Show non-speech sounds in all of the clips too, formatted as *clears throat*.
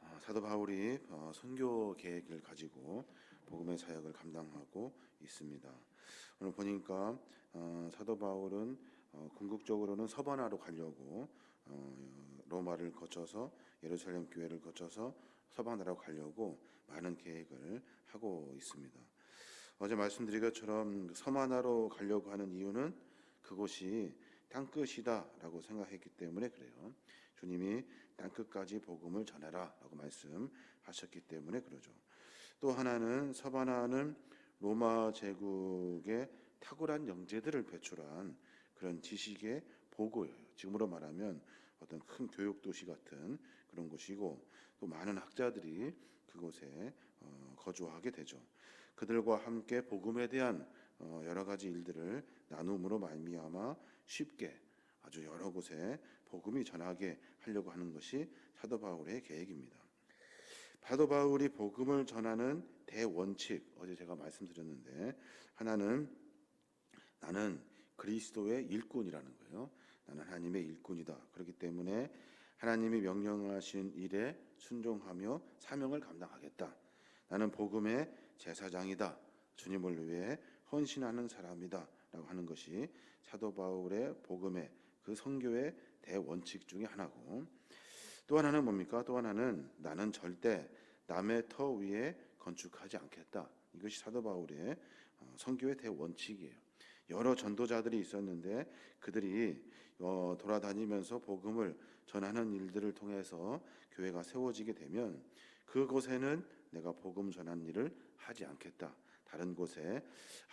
어, 사도 바울이 어, 선교 계획을 가지고 복음의 사역을 감당하고 있습니다. 오늘 보니까 어, 사도 바울은 어, 궁극적으로는 서바나로 가려고 어, 로마를 거쳐서 예루살렘 교회를 거쳐서 서바나로 가려고 많은 계획을 하고 있습니다. 어제 말씀드린 것처럼 서바나로 가려고 하는 이유는 그곳이 땅끝이다라고 생각했기 때문에 그래요. 주님이 땅끝까지 복음을 전해라라고 말씀하셨기 때문에 그러죠. 또 하나는 서바나는 로마 제국의 탁월한 영재들을 배출한 그런 지식의 보고예요. 지금으로 말하면 어떤 큰 교육 도시 같은 그런 곳이고 또 많은 학자들이 그곳에 어, 거주하게 되죠. 그들과 함께 복음에 대한 어, 여러 가지 일들을 나눔으로 말미암아 쉽게 아주 여러 곳에 복음이 전하게 하려고 하는 것이 사도 바울의 계획입니다. 사도 바울이 복음을 전하는 대원칙 어제 제가 말씀드렸는데 하나는 나는 그리스도의 일꾼이라는 거예요. 나는 하나님의 일꾼이다. 그렇기 때문에 하나님이 명령하신 일에 순종하며 사명을 감당하겠다. 나는 복음의 제사장이다. 주님을 위해 헌신하는 사람이다라고 하는 것이 사도 바울의 복음의 그 선교의 대원칙 중에 하나고 또 하나는 뭡니까? 또 하나는 나는 절대 남의 터 위에 건축하지 않겠다. 이것이 사도 바울의 어, 선교의 대원칙이에요. 여러 전도자들이 있었는데 그들이 어, 돌아다니면서 복음을 전하는 일들을 통해서 교회가 세워지게 되면 그곳에는 내가 복음 전하는 일을 하지 않겠다. 다른 곳에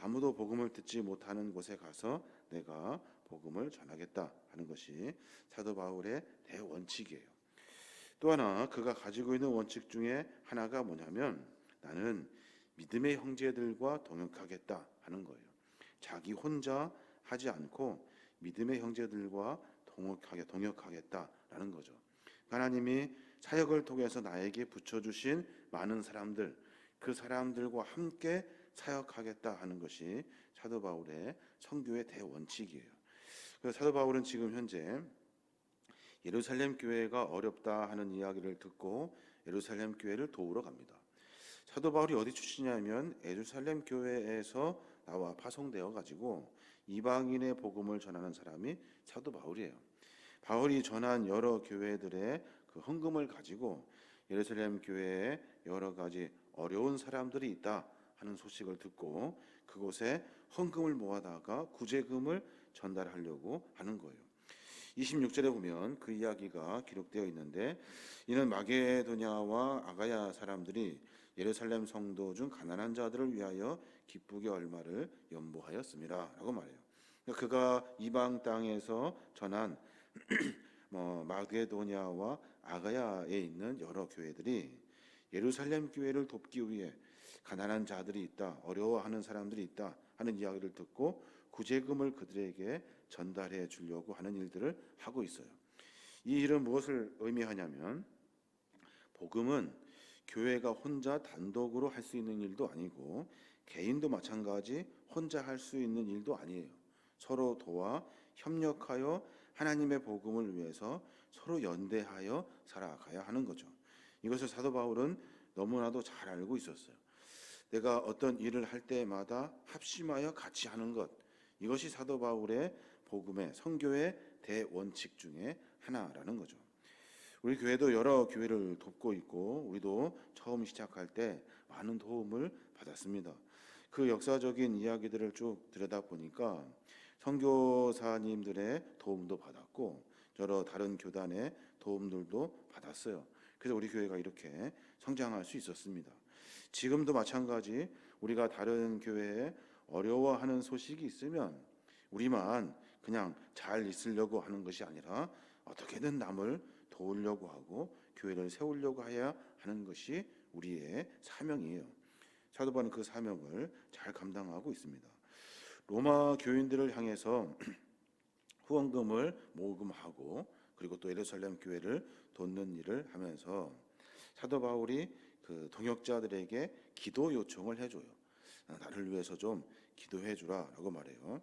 아무도 복음을 듣지 못하는 곳에 가서 내가 복음을 전하겠다 하는 것이 사도 바울의 대원칙이에요. 또 하나 그가 가지고 있는 원칙 중에 하나가 뭐냐면 나는 믿음의 형제들과 동역하겠다 하는 거예요. 자기 혼자 하지 않고 믿음의 형제들과 동역하게 동역하겠다라는 거죠. 하나님이 사역을 통해서 나에게 붙여 주신 많은 사람들 그 사람들과 함께 사역하겠다 하는 것이 사도 바울의 선교의 대원칙이에요. 그래서 사도 바울은 지금 현재 예루살렘 교회가 어렵다 하는 이야기를 듣고 예루살렘 교회를 도우러 갑니다. 사도 바울이 어디 출신이냐면 예루살렘 교회에서 나와 파송되어 가지고 이방인의 복음을 전하는 사람이 사도 바울이에요. 바울이 전한 여러 교회들의 그 헌금을 가지고 예루살렘 교회에 여러 가지 어려운 사람들이 있다 하는 소식을 듣고 그곳에 헌금을 모아다가 구제금을 전달하려고 하는 거예요. 26절에 보면 그 이야기가 기록되어 있는데 이는 마게도냐와 아가야 사람들이 예루살렘 성도 중 가난한 자들을 위하여 기쁘게 얼마를 연보하였습니다라고 말해요. 그러니까 그가 이방 땅에서 전한 *clears throat* 뭐 마게도냐와 아가야에 있는 여러 교회들이 예루살렘 교회를 돕기 위해 가난한 자들이 있다, 어려워하는 사람들이 있다 하는 이야기를 듣고 구제금을 그들에게 전달해 주려고 하는 일들을 하고 있어요. 이 일은 무엇을 의미하냐면 복음은 교회가 혼자 단독으로 할 수 있는 일도 아니고 개인도 마찬가지 혼자 할 수 있는 일도 아니에요. 서로 도와 협력하여 하나님의 복음을 위해서 서로 연대하여 살아가야 하는 거죠. 이것을 사도 바울은 너무나도 잘 알고 있었어요. 내가 어떤 일을 할 때마다 합심하여 같이 하는 것 이것이 사도 바울의 복음의 선교의 대원칙 중에 하나라는 거죠. 우리 교회도 여러 교회를 돕고 있고 우리도 처음 시작할 때 많은 도움을 받았습니다. 그 역사적인 이야기들을 쭉 들여다 보니까 선교사님들의 도움도 받았고 여러 다른 교단의 도움들도 받았어요. 그래서 우리 교회가 이렇게 성장할 수 있었습니다. 지금도 마찬가지 우리가 다른 교회에 어려워하는 소식이 있으면 우리만 그냥 잘 있으려고 하는 것이 아니라 어떻게든 남을 도우려고 하고 교회를 세우려고 해야 하는 것이 우리의 사명이에요. 사도 바울은 그 사명을 잘 감당하고 있습니다. 로마 교인들을 향해서 *clears throat* 후원금을 모금하고 그리고 또 예루살렘 교회를 돕는 일을 하면서 사도 바울이 그 동역자들에게 기도 요청을 해줘요. 나를 위해서 좀 기도해 주라라고 말해요.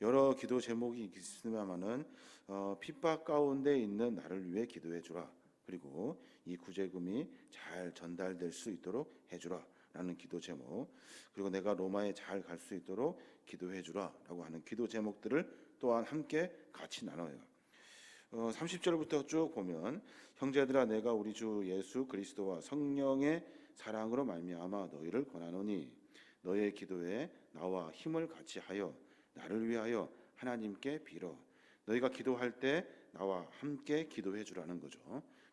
여러 기도 제목이 있습니다만은 어, 핍박 가운데 있는 나를 위해 기도해 주라. 그리고 이 구제금이 잘 전달될 수 있도록 해 주라 라는 기도 제목. 그리고 내가 로마에 잘 갈 수 있도록 기도해 주라라고 하는 기도 제목들을 또한 함께 같이 나눠요. 어, 30절부터 쭉 보면 형제들아 내가 우리 주 예수 그리스도와 성령의 사랑으로 말미암아 너희를 권하노니 너의 기도에 나와 힘을 같이 하여 나를 위하여 하나님께 빌어 너희가 기도할 때 나와 함께 기도해 주라는 거죠.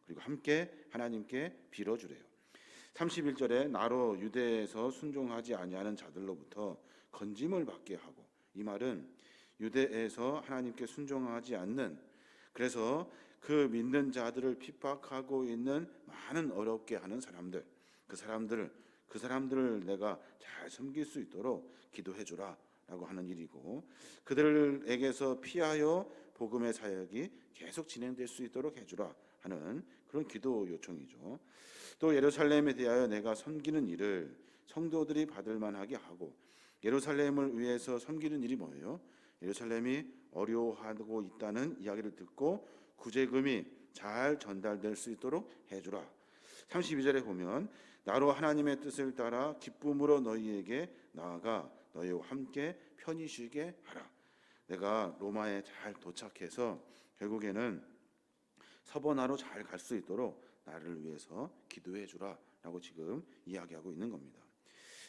그리고 함께 하나님께 빌어 주래요. 31절에 나로 유대에서 순종하지 아니하는 자들로부터 건짐을 받게 하고 이 말은 유대에서 하나님께 순종하지 않는 그래서 그 믿는 자들을 핍박하고 있는 많은 어렵게 하는 사람들 그 사람들을 그 사람들을 내가 잘 섬길 수 있도록 기도해 주라라고 하는 일이고 그들에게서 피하여 복음의 사역이 계속 진행될 수 있도록 해 주라 하는 그런 기도 요청이죠. 또 예루살렘에 대하여 내가 섬기는 일을 성도들이 받을 만하게 하고 예루살렘을 위해서 섬기는 일이 뭐예요? 예루살렘이 어려워하고 있다는 이야기를 듣고 구제금이 잘 전달될 수 있도록 해주라. 32절에 보면 나로 하나님의 뜻을 따라 기쁨으로 너희에게 나아가 너희와 함께 편히 쉬게 하라. 내가 로마에 잘 도착해서 결국에는 서번하로 잘 갈 수 있도록 나를 위해서 기도해 주라라고 지금 이야기하고 있는 겁니다.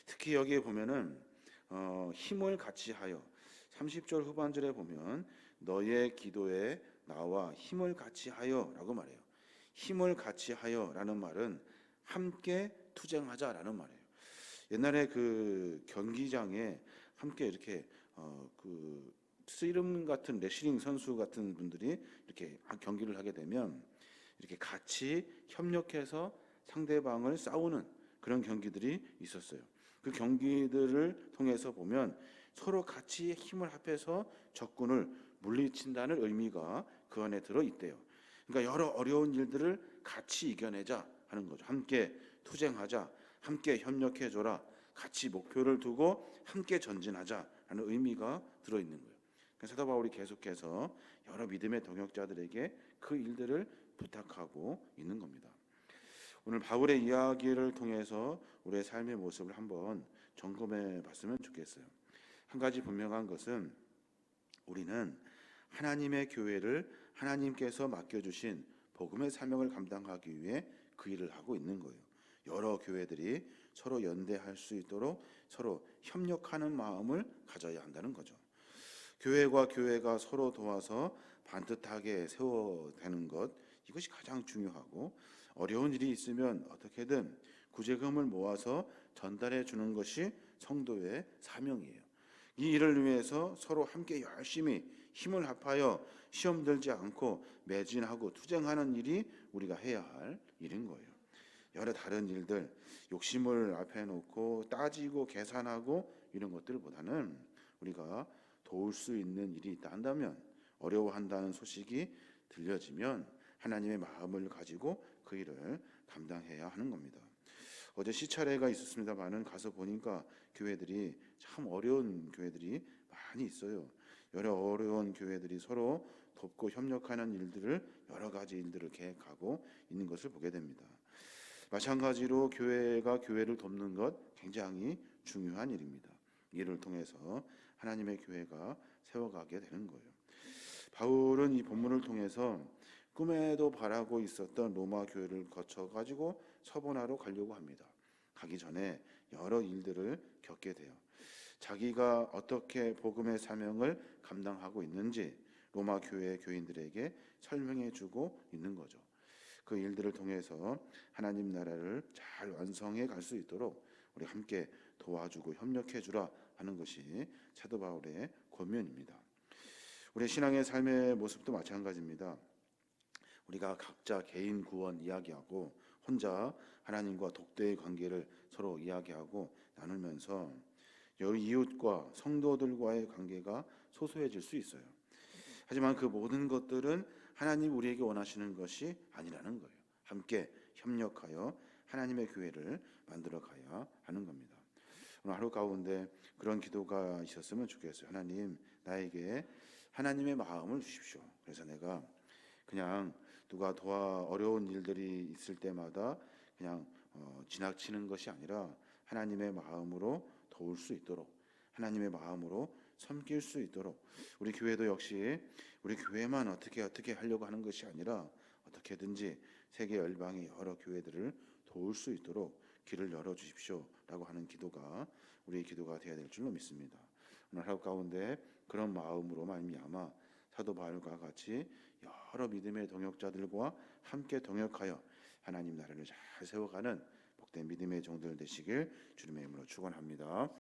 특히 여기에 보면은 어, 힘을 같이 하여 30절 후반절에 보면 너의 기도에 나와 힘을 같이 하여라고 말해요. 힘을 같이 하여라는 말은 함께 투쟁하자라는 말이에요. 옛날에 그 경기장에 함께 이렇게 어그 씨름 같은 레슬링 선수 같은 분들이 이렇게 경기를 하게 되면 이렇게 같이 협력해서 상대방을 싸우는 그런 경기들이 있었어요. 그 경기들을 통해서 보면 서로 같이 힘을 합해서 적군을 물리친다는 의미가 그 안에 들어 있대요. 그러니까 여러 어려운 일들을 같이 이겨내자 하는 거죠. 함께 투쟁하자, 함께 협력해 줘라, 같이 목표를 두고 함께 전진하자라는 의미가 들어 있는 거예요. 그래서 사도 바울이 계속해서 여러 믿음의 동역자들에게 그 일들을 부탁하고 있는 겁니다. 오늘 바울의 이야기를 통해서 우리의 삶의 모습을 한번 점검해 봤으면 좋겠어요. 한 가지 분명한 것은 우리는 하나님의 교회를 하나님께서 맡겨주신 복음의 사명을 감당하기 위해 그 일을 하고 있는 거예요. 여러 교회들이 서로 연대할 수 있도록 서로 협력하는 마음을 가져야 한다는 거죠. 교회와 교회가 서로 도와서 반듯하게 세워되는 것 이것이 가장 중요하고 어려운 일이 있으면 어떻게든 구제금을 모아서 전달해 주는 것이 성도의 사명이에요. 이 일을 위해서 서로 함께 열심히 힘을 합하여 시험 들지 않고 매진하고 투쟁하는 일이 우리가 해야 할 일인 거예요. 여러 다른 일들 욕심을 앞에 놓고 따지고 계산하고 이런 것들보다는 우리가 도울 수 있는 일이 있다 한다면 어려워한다는 소식이 들려지면 하나님의 마음을 가지고 그 일을 감당해야 하는 겁니다. 어제 시차례가 있었습니다만은 가서 보니까 교회들이 참 어려운 교회들이 많이 있어요. 여러 어려운 교회들이 서로 돕고 협력하는 일들을 여러 가지 일들을 계획하고 있는 것을 보게 됩니다. 마찬가지로 교회가 교회를 돕는 것 굉장히 중요한 일입니다. 이를 통해서 하나님의 교회가 세워가게 되는 거예요. 바울은 이 본문을 통해서 꿈에도 바라고 있었던 로마 교회를 거쳐 가지고 서본하로 가려고 합니다. 가기 전에 여러 일들을 겪게 돼요. 자기가 어떻게 복음의 사명을 감당하고 있는지 로마 교회 교인들에게 설명해 주고 있는 거죠. 그 일들을 통해서 하나님 나라를 잘 완성해 갈 수 있도록 우리 함께 도와주고 협력해 주라 하는 것이 사도 바울의 권면입니다. 우리 신앙의 삶의 모습도 마찬가지입니다. 우리가 각자 개인 구원 이야기하고 혼자 하나님과 독대의 관계를 서로 이야기하고 나누면서 여러 이웃과 성도들과의 관계가 소소해질 수 있어요. 하지만 그 모든 것들은 하나님 우리에게 원하시는 것이 아니라는 거예요. 함께 협력하여 하나님의 교회를 만들어 가야 하는 겁니다. 오늘 하루 가운데 그런 기도가 있었으면 좋겠어요. 하나님, 나에게 하나님의 마음을 주십시오. 그래서 내가 그냥 누가 도와 어려운 일들이 있을 때마다 그냥 어, 지나치는 것이 아니라 하나님의 마음으로 도울 수 있도록 하나님의 마음으로 섬길 수 있도록 우리 교회도 역시 우리 교회만 어떻게 어떻게 하려고 하는 것이 아니라 어떻게든지 세계 열방의 여러 교회들을 도울 수 있도록 길을 열어 주십시오라고 하는 기도가 우리의 기도가 되어야 될 줄로 믿습니다. 오늘 하루 가운데 그런 마음으로 말미암아 사도 바울과 같이 여러 믿음의 동역자들과 함께 동역하여 하나님 나라를 잘 세워가는 복된 믿음의 종들 되시길 주님의 이름으로 축원합니다.